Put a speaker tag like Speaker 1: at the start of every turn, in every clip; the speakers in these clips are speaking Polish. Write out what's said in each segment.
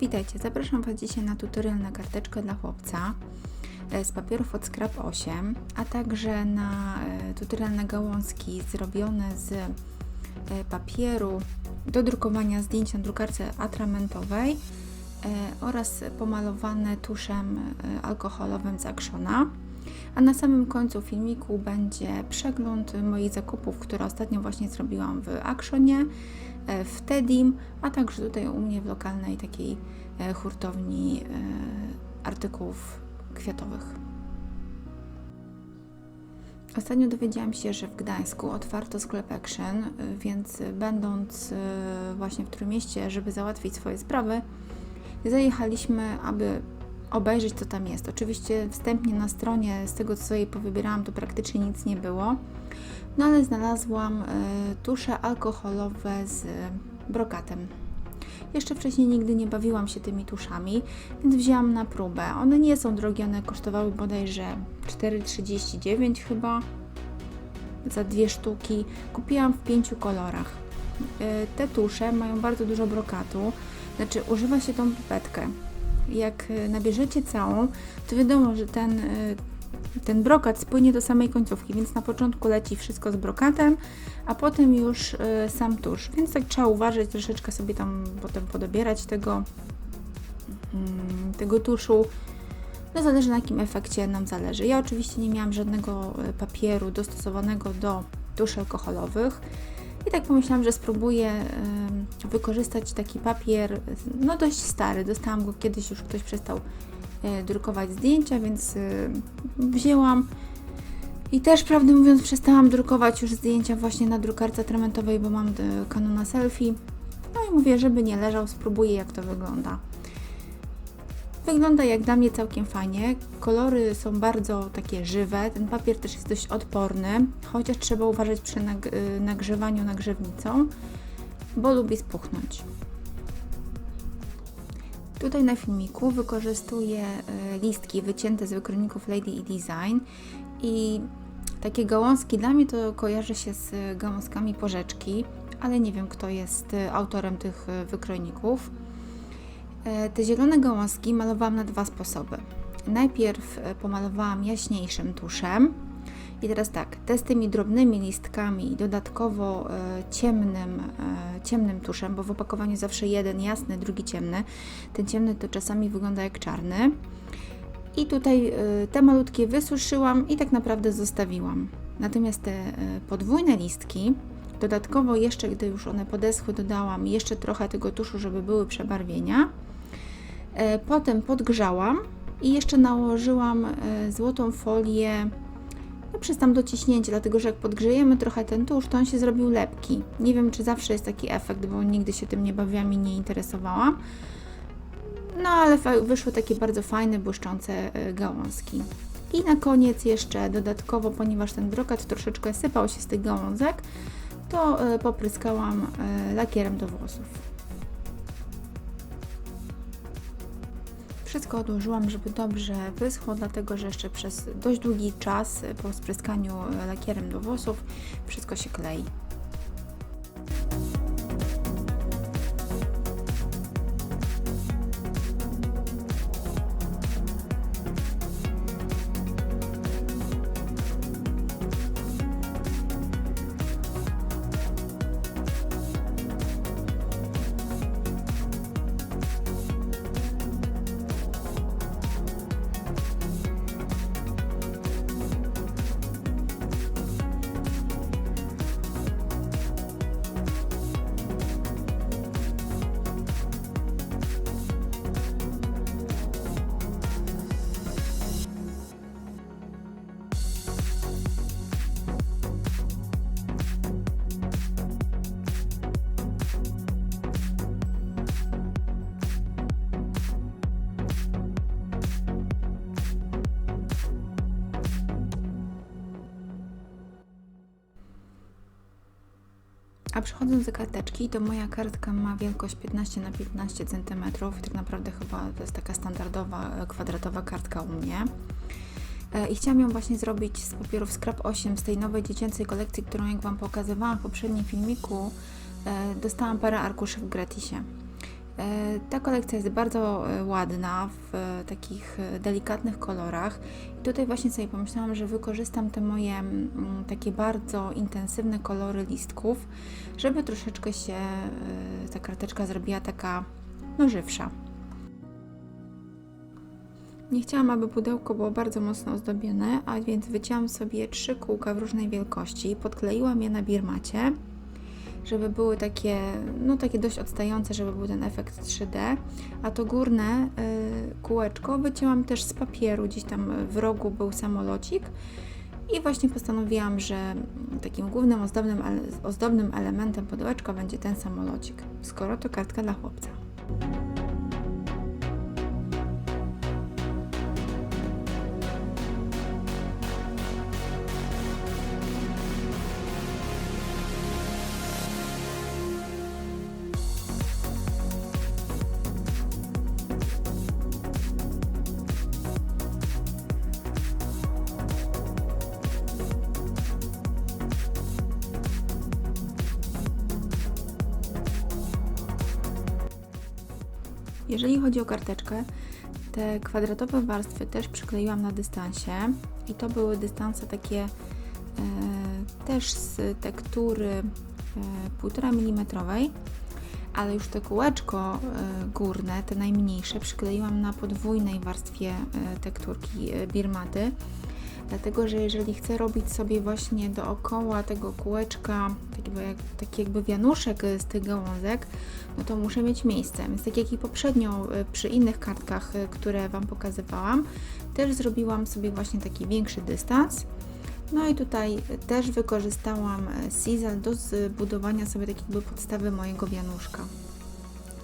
Speaker 1: Witajcie, zapraszam Was dzisiaj na tutorial na karteczkę dla chłopca e, z papierów od Scrap 8, a także na e, tutorial na gałązki zrobione z e, papieru do drukowania zdjęć na drukarce atramentowej oraz pomalowane tuszem alkoholowym z Actiona. A na samym końcu filmiku będzie przegląd moich zakupów, które ostatnio właśnie zrobiłam w Actionie, w Tedim, a także tutaj u mnie w lokalnej takiej e, hurtowni e, artykułów kwiatowych. Ostatnio dowiedziałam się, że w Gdańsku otwarto sklep Action, więc będąc właśnie w Trójmieście, żeby załatwić swoje sprawy, zajechaliśmy, aby obejrzeć, co tam jest. Oczywiście wstępnie na stronie, z tego co sobie powybierałam, to praktycznie nic nie było, no ale znalazłam y, tusze alkoholowe z brokatem. Jeszcze wcześniej nigdy nie bawiłam się tymi tuszami, więc wzięłam na próbę. One nie są drogie, one kosztowały bodajże 4,39 chyba za dwie sztuki. Kupiłam w pięciu kolorach. Y, Te tusze mają bardzo dużo brokatu, znaczy używa się tą pipetkę. Jak y, nabierzecie całą, to wiadomo, że ten, ten brokat spłynie do samej końcówki, więc na początku leci wszystko z brokatem, a potem już y, sam tusz. Więc tak trzeba uważać, troszeczkę sobie tam potem podobierać tego, mm, tego tuszu. No zależy na jakim efekcie nam zależy. Ja oczywiście nie miałam żadnego y, papieru dostosowanego do tuszy alkoholowych. I tak pomyślałam, że spróbuję y, wykorzystać taki papier, no dość stary. Dostałam go kiedyś, już ktoś przestał y, drukować zdjęcia, więc y, wzięłam. I też, prawdę mówiąc, przestałam drukować już zdjęcia właśnie na drukarce atramentowej, bo mam y, Canona Selfie. No i mówię, żeby nie leżał, spróbuję jak to wygląda. Wygląda jak dla mnie całkiem fajnie. Kolory są bardzo takie żywe. Ten papier też jest dość odporny, chociaż trzeba uważać przy nag- nagrzewaniu nagrzewnicą, bo lubi spuchnąć. Tutaj na filmiku wykorzystuję y, listki wycięte z wykrojników Lady E Design i takie gałązki dla mnie to kojarzy się z gałązkami porzeczki, ale nie wiem kto jest y, autorem tych y, wykrojników. E, Te zielone gałązki malowałam na dwa sposoby. Najpierw e, pomalowałam jaśniejszym tuszem. I teraz tak, te z tymi drobnymi listkami i dodatkowo e, ciemnym, e, ciemnym tuszem, bo w opakowaniu zawsze jeden jasny, drugi ciemny. Ten ciemny to czasami wygląda jak czarny. I tutaj e, te malutkie wysuszyłam i tak naprawdę zostawiłam. Natomiast te podwójne listki, dodatkowo jeszcze, gdy już one podeschły, dodałam jeszcze trochę tego tuszu, żeby były przebarwienia. Potem podgrzałam i jeszcze nałożyłam złotą folię no, przez tam dociśnięcie, dlatego że jak podgrzejemy trochę ten tusz, to on się zrobił lepki. Nie wiem, czy zawsze jest taki efekt, bo nigdy się tym nie bawiłam i nie interesowałam. No, ale wyszły takie bardzo fajne, błyszczące e, gałązki. I na koniec jeszcze dodatkowo, ponieważ ten brokat troszeczkę sypał się z tych gałązek, to e, popryskałam e, lakierem do włosów. Wszystko odłożyłam, żeby dobrze wyschło, dlatego że jeszcze przez dość długi czas po spryskaniu lakierem do włosów wszystko się klei. Przechodząc do karteczki, to moja kartka ma wielkość 15 na 15 cm. Tak naprawdę chyba to jest taka standardowa, e, kwadratowa kartka u mnie. E, I chciałam ją właśnie zrobić z papierów Scrap 8 z tej nowej dziecięcej kolekcji, którą jak Wam pokazywałam w poprzednim filmiku, e, dostałam parę arkuszy w gratisie. E, Ta kolekcja jest bardzo e, ładna w e, takich delikatnych kolorach. I tutaj właśnie sobie pomyślałam, że wykorzystam te moje mm, takie bardzo intensywne kolory listków, żeby troszeczkę się ta karteczka zrobiła taka no żywsza. Nie chciałam, aby pudełko było bardzo mocno ozdobione, a więc wycięłam sobie trzy kółka w różnej wielkości, podkleiłam je na birmacie, żeby były takie, no takie dość odstające, żeby był ten efekt 3D, a to górne y, kółeczko wycięłam też z papieru, gdzieś tam w rogu był samolocik i właśnie postanowiłam, że takim głównym ozdobnym, ozdobnym elementem pudełeczka będzie ten samolocik, skoro to kartka dla chłopca. Jeżeli chodzi o karteczkę, te kwadratowe warstwy też przykleiłam na dystansie i to były dystanse takie e, też z tektury e, 1,5 mm, ale już te kółeczko e, górne, te najmniejsze, przykleiłam na podwójnej warstwie e, tekturki e, birmaty. Dlatego, że jeżeli chcę robić sobie właśnie dookoła tego kółeczka taki jakby, jak, taki jakby wianuszek z tych gałązek, no to muszę mieć miejsce. Więc tak jak i poprzednio e, przy innych kartkach, e, które Wam pokazywałam, też zrobiłam sobie właśnie taki większy dystans. No i tutaj też wykorzystałam e, Sizzle do zbudowania sobie takiej jakby podstawy mojego wianuszka.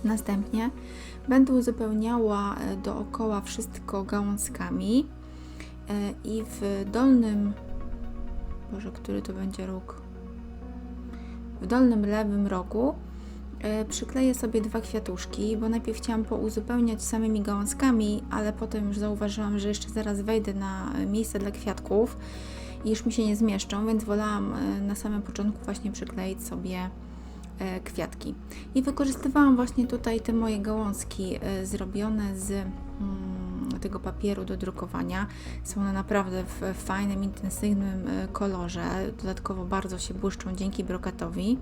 Speaker 1: Następnie będę uzupełniała dookoła wszystko gałązkami i w dolnym, Boże, który to będzie róg? W dolnym lewym rogu e, przykleję sobie dwa kwiatuszki, bo najpierw chciałam pouzupełniać samymi gałązkami, ale potem już zauważyłam, że jeszcze zaraz wejdę na e, miejsce dla kwiatków i już mi się nie zmieszczą, więc wolałam e, na samym początku właśnie przykleić sobie e, kwiatki. I wykorzystywałam właśnie tutaj te moje gałązki e, zrobione z tego papieru do drukowania. Są one naprawdę w fajnym, intensywnym e, kolorze. Dodatkowo bardzo się błyszczą dzięki brokatowi.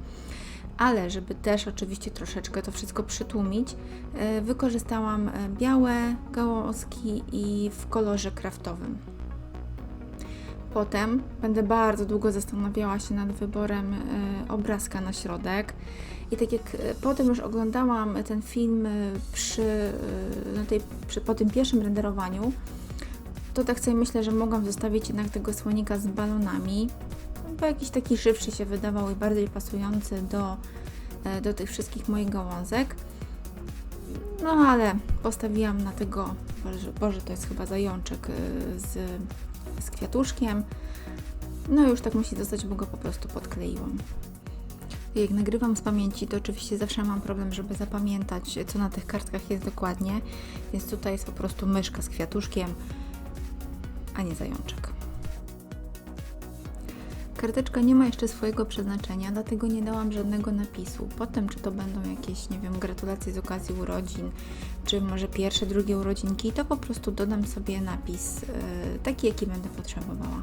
Speaker 1: Ale żeby też oczywiście troszeczkę to wszystko przytłumić, e, wykorzystałam e, białe gałązki i w kolorze kraftowym. Potem będę bardzo długo zastanawiała się nad wyborem obrazka na środek. I tak jak e, potem już oglądałam ten film e, przy, no tej, przy, po tym pierwszym renderowaniu, to tak sobie myślę, że mogłam zostawić jednak tego słonika z balonami, bo jakiś taki żywszy się wydawał i bardziej pasujący do, do tych wszystkich moich gałązek. No ale postawiłam na tego, Boże, Boże to jest chyba zajączek z, z kwiatuszkiem. No już tak musi zostać, bo go po prostu podkleiłam. Jak nagrywam z pamięci, to oczywiście zawsze mam problem, żeby zapamiętać, co na tych kartkach jest dokładnie, więc tutaj jest po prostu myszka z kwiatuszkiem, a nie zajączek. Karteczka nie ma jeszcze swojego przeznaczenia, dlatego nie dałam żadnego napisu. Potem, czy to będą jakieś, nie wiem, gratulacje z okazji urodzin, czy może pierwsze, drugie urodzinki, to po prostu dodam sobie napis, yy, taki jaki będę potrzebowała.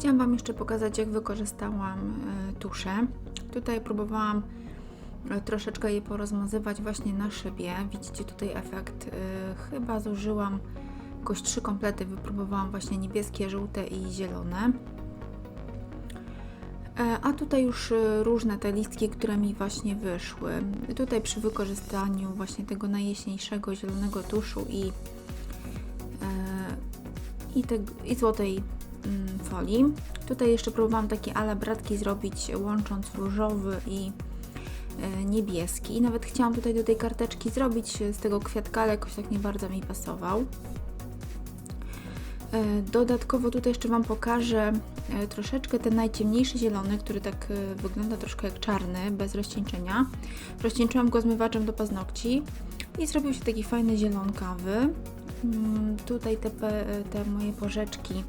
Speaker 1: Chciałam Wam jeszcze pokazać, jak wykorzystałam e, tuszę. Tutaj próbowałam e, troszeczkę je porozmazywać właśnie na szybie. Widzicie tutaj efekt. E, Chyba zużyłam jakoś trzy komplety. Wypróbowałam właśnie niebieskie, żółte i zielone. A tutaj już różne te listki, które mi właśnie wyszły. Tutaj przy wykorzystaniu właśnie tego najjaśniejszego zielonego tuszu i, i, te, i złotej folii. Tutaj jeszcze próbowałam takie ala bratki zrobić, łącząc różowy i e, niebieski. I nawet chciałam tutaj do tej karteczki zrobić z tego kwiatka, ale jakoś tak nie bardzo mi pasował. E, Dodatkowo tutaj jeszcze Wam pokażę e, troszeczkę ten najciemniejszy zielony, który tak wygląda troszkę jak czarny, bez rozcieńczenia. Rozcieńczyłam go zmywaczem do paznokci i zrobił się taki fajny zielonkawy. Mm, Tutaj te, te moje porzeczki,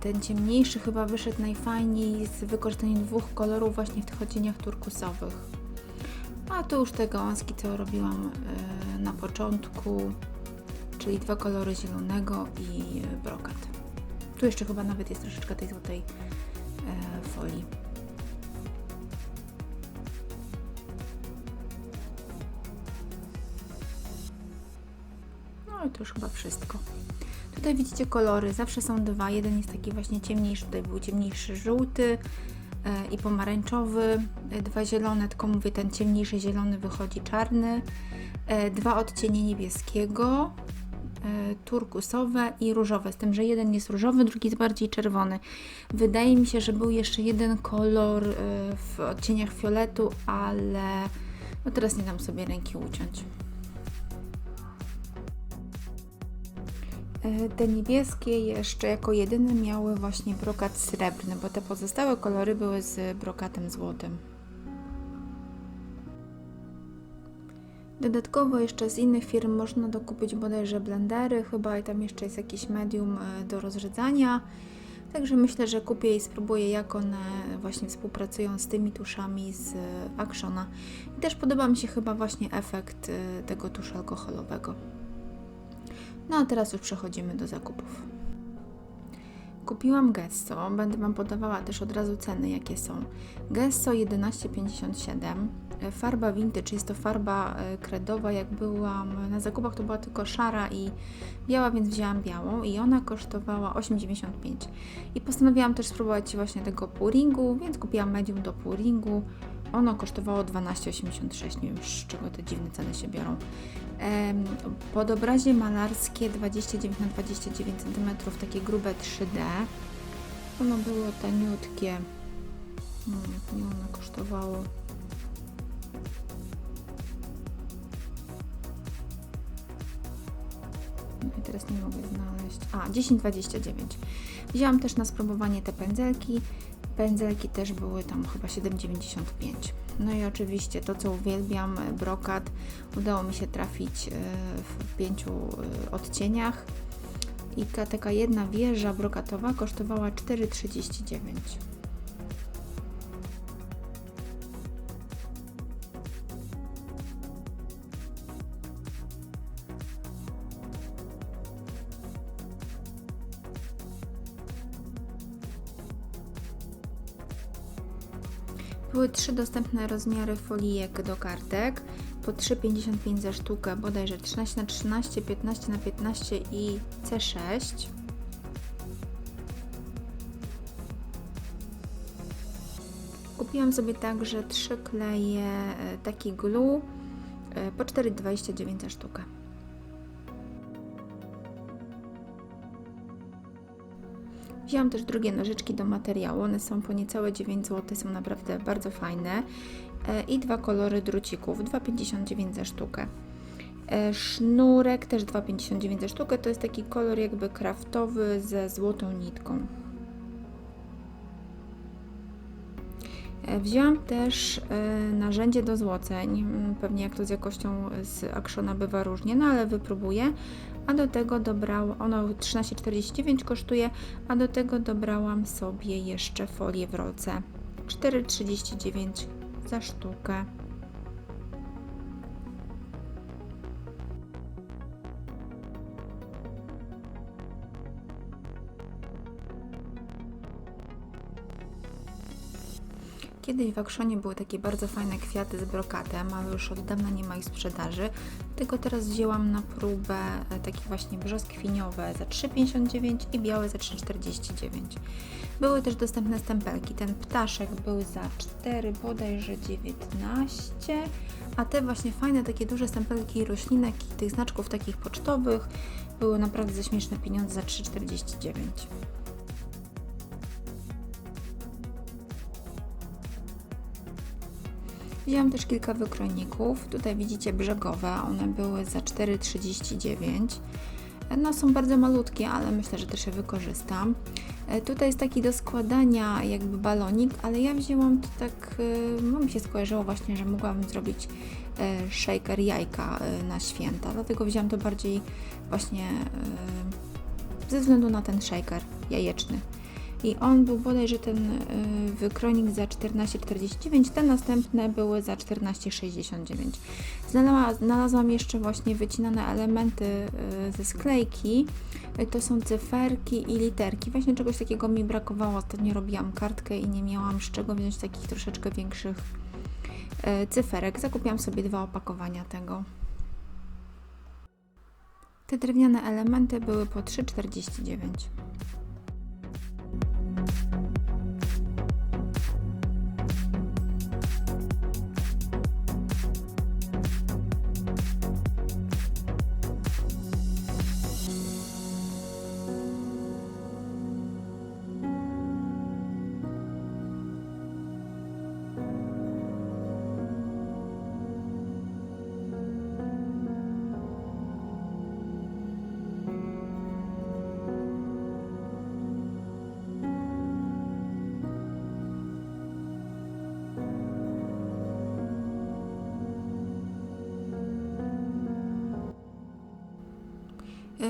Speaker 1: ten ciemniejszy chyba wyszedł najfajniej z wykorzystaniem dwóch kolorów właśnie w tych odcieniach turkusowych. A tu już te gałązki, co robiłam e, na początku, czyli dwa kolory zielonego i e, brokat. Tu jeszcze chyba nawet jest troszeczkę tej złotej e, folii. No i to już chyba wszystko. Tutaj widzicie kolory, zawsze są dwa. Jeden jest taki właśnie ciemniejszy, tutaj był ciemniejszy żółty e, i pomarańczowy. E, Dwa zielone, tylko mówię, ten ciemniejszy zielony wychodzi czarny. E, Dwa odcienie niebieskiego, turkusowe i różowe, z tym, że jeden jest różowy, drugi jest bardziej czerwony. Wydaje mi się, że był jeszcze jeden kolor w odcieniach fioletu, ale no teraz nie dam sobie ręki uciąć. Te niebieskie jeszcze jako jedyne miały właśnie brokat srebrny, bo te pozostałe kolory były z brokatem złotym. Dodatkowo jeszcze z innych firm można dokupić bodajże blendery, chyba i tam jeszcze jest jakiś medium e, do rozrzedzania. Także myślę, że kupię i spróbuję, jak one właśnie współpracują z tymi tuszami z e, Actiona. I też podoba mi się chyba właśnie efekt e, tego tuszu alkoholowego. No a teraz już przechodzimy do zakupów. Kupiłam Gesso, będę Wam podawała też od razu ceny jakie są. Gesso 11,57, e, farba vintage, jest to farba e, kredowa, jak byłam na zakupach to była tylko szara i biała, więc wzięłam białą i ona kosztowała 8,95 i postanowiłam też spróbować właśnie tego pouringu, więc kupiłam medium do pouringu, ono kosztowało 12,86, nie wiem z czego te dziwne ceny się biorą. Em, Podobrazie malarskie 29 na 29 cm, takie grube 3D. Ono było taniutkie. Hmm, nie ono kosztowało. No i teraz nie mogę znaleźć. A, 10,29. Wzięłam też na spróbowanie te pędzelki. Pędzelki też były tam chyba 7,95. No i oczywiście to, co uwielbiam, e, brokat. Udało mi się trafić e, w pięciu e, odcieniach. I ta, taka jedna wieża brokatowa kosztowała 4,39. Były trzy dostępne rozmiary folijek do kartek. Po 3,55 za sztukę, bodajże 13 na 13, 15 na 15 i C6. Kupiłam sobie także trzy kleje e, taki glue e, po 4,29 za sztukę. Wzięłam też drugie nożyczki do materiału, one są po niecałe 9 zł, są naprawdę bardzo fajne. E, I dwa kolory drucików, 2,59 za sztukę. E, Sznurek też 2,59 za sztukę, to jest taki kolor jakby kraftowy ze złotą nitką. E, Wzięłam też narzędzie do złoceń, Mm, pewnie jak to z jakością z Actiona bywa różnie, no ale wypróbuję. A do tego dobrałam, ono 13,49 kosztuje, a do tego dobrałam sobie jeszcze folię w rolce 4,39 za sztukę. Kiedyś w Akszonie były takie bardzo fajne kwiaty z brokatem, ale już od dawna nie ma ich sprzedaży. Tylko teraz wzięłam na próbę e, takie właśnie brzoskwiniowe za 3,59 i białe za 3,49. Były też dostępne stempelki. Ten ptaszek był za 4 bodajże 19, a te właśnie fajne takie duże stempelki roślinek i tych znaczków takich pocztowych były naprawdę za śmieszne pieniądze za 3,49. Wzięłam też kilka wykrojników. Tutaj widzicie brzegowe, one były za 4,39. No są bardzo malutkie, ale myślę, że też je wykorzystam. E, Tutaj jest taki do składania jakby balonik, ale ja wzięłam to tak, e, no mi się skojarzyło właśnie, że mogłabym zrobić e, shaker jajka na święta, dlatego wzięłam to bardziej właśnie ze względu na ten shaker jajeczny. I on był bodajże ten y, wykrojnik za 14,49, te następne były za 14,69. Znalazła, znalazłam jeszcze właśnie wycinane elementy y, ze sklejki. Y, To są cyferki i literki. Właśnie czegoś takiego mi brakowało. Ostatnio robiłam kartkę i nie miałam z czego wziąć takich troszeczkę większych cyferek. Zakupiłam sobie dwa opakowania tego. Te drewniane elementy były po 3,49.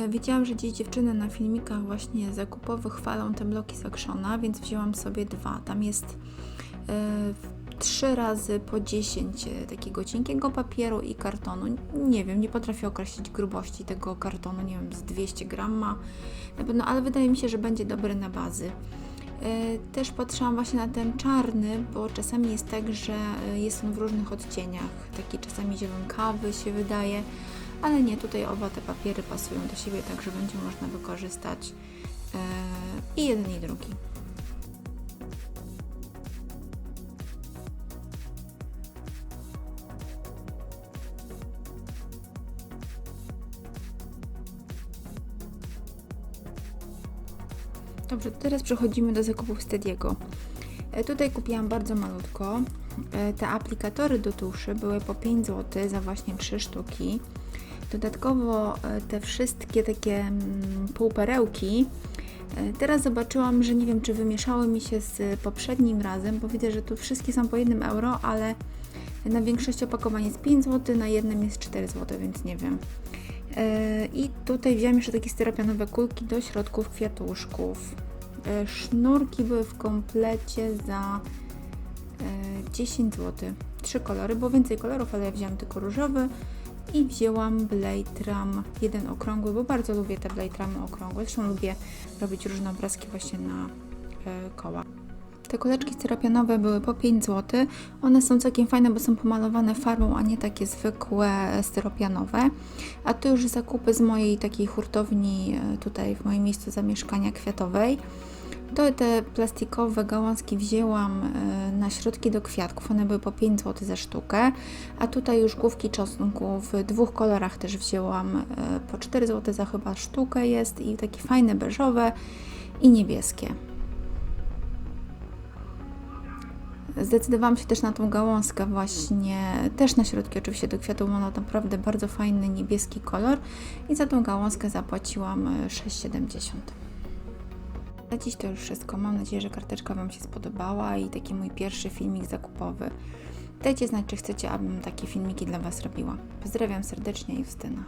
Speaker 1: Widziałam, że dziś dziewczyny na filmikach właśnie zakupowych chwalą te bloki z Actiona, więc wzięłam sobie dwa. Tam jest e, trzy razy po 10 e, takiego cienkiego papieru i kartonu. Nie wiem, nie potrafię określić grubości tego kartonu, nie wiem, z 200 gram ma na pewno, ale wydaje mi się, że będzie dobry na bazy. E, Też patrzyłam właśnie na ten czarny, bo czasami jest tak, że jest on w różnych odcieniach. Taki czasami zielonkawy się wydaje, ale nie, tutaj oba te papiery pasują do siebie, także będzie można wykorzystać e, i jeden i drugi. Dobrze, teraz przechodzimy do zakupów Stediego. E, Tutaj kupiłam bardzo malutko. E, Te aplikatory do tuszy były po 5 zł za właśnie 3 sztuki. Dodatkowo e, te wszystkie takie mm, półperełki. e, Teraz zobaczyłam, że nie wiem, czy wymieszały mi się z poprzednim razem, bo widzę, że tu wszystkie są po 1 euro, ale na większości opakowań jest 5 zł, na jednym jest 4 zł, więc nie wiem. E, I tutaj wziąłem jeszcze takie styropianowe kulki do środków kwiatuszków. Sznurki były w komplecie za e, 10 zł. Trzy kolory, było więcej kolorów, ale ja wziąłam tylko różowy i wzięłam Blade Ram jeden okrągły, bo bardzo lubię te Blade Ramy okrągłe. Zresztą lubię robić różne obrazki właśnie na e, koła. Te kuleczki styropianowe były po 5 zł. One są całkiem fajne, bo są pomalowane farbą, a nie takie zwykłe styropianowe. A to już zakupy z mojej takiej hurtowni e, tutaj w moim miejscu zamieszkania kwiatowej. To te plastikowe gałązki wzięłam e, na środki do kwiatków. One były po 5 zł za sztukę. A tutaj już główki czosnku w dwóch kolorach też wzięłam e, po 4 zł za chyba sztukę jest i takie fajne beżowe i niebieskie. Zdecydowałam się też na tą gałązkę właśnie, też na środki oczywiście do kwiatów, ma ona naprawdę bardzo fajny niebieski kolor i za tą gałązkę zapłaciłam e, 6,70. Na dziś to już wszystko. Mam nadzieję, że karteczka Wam się spodobała i taki mój pierwszy filmik zakupowy. Dajcie znać, czy chcecie, abym takie filmiki dla Was robiła. Pozdrawiam serdecznie, Justyna.